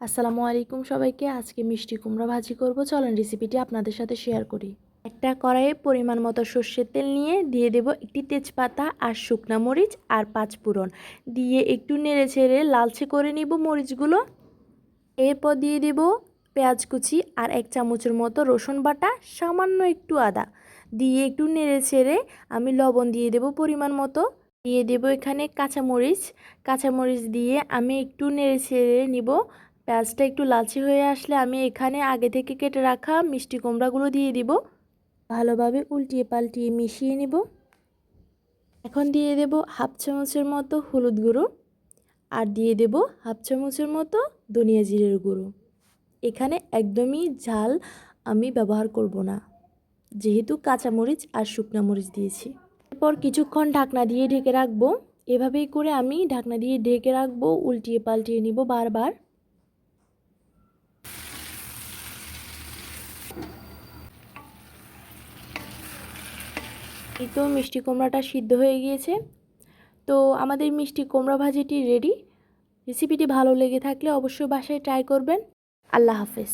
আসসালামু আলাইকুম সবাইকে। আজকে মিষ্টি কুমড়া ভাজি করব। চলেন রেসিপিটি আপনাদের সাথে শেয়ার করি। একটা কড়াইয়ে পরিমাণ মতো সর্ষের তেল নিয়ে দিয়ে দেব একটি তেজপাতা আর শুকনা মরিচ আর পাঁচ ফোড়ন। দিয়ে একটু নেড়ে ছেড়ে লালচে করে নিব মরিচগুলো। এরপর দিয়ে দেব পেঁয়াজ কুচি আর এক চামচের মতো রসুন বাটা, সামান্য একটু আদা। দিয়ে একটু নেড়ে ছেড়ে আমি লবণ দিয়ে দেব পরিমাণ মতো। দিয়ে দেব এখানে কাঁচামরিচ। কাঁচামরিচ দিয়ে আমি একটু নেড়ে ছেড়ে নিব পেঁয়াজটা একটু লালচে হয়ে আসলে আমি এখানে আগে থেকে কেটে রাখা মিষ্টি কুমড়াগুলো দিয়ে দিব। ভালোভাবে উল্টিয়ে পাল্টিয়ে মিশিয়ে নিব। এখন দিয়ে দেব হাফ চামচের মতো হলুদ গুঁড়ো আর দিয়ে দেব হাফ চামচের মতো ধনিয়া জিরের গুঁড়ো। এখানে একদমই ঝাল আমি ব্যবহার করব না, যেহেতু কাঁচামরিচ আর শুকনা মরিচ দিয়েছি। এরপর কিছুক্ষণ ঢাকনা দিয়ে ঢেকে রাখব। এভাবেই করে আমি ঢাকনা দিয়ে ঢেকে রাখব, উল্টিয়ে পাল্টিয়ে নিব বারবার। এই তো মিষ্টি কুমড়াটা সিদ্ধ হয়ে গিয়েছে। তো আমাদের মিষ্টি কুমড়া ভাজিটি রেডি রেসিপিটি ভালো লেগে থাকলে অবশ্যই বাসায় ট্রাই করবেন। আল্লাহ হাফেজ।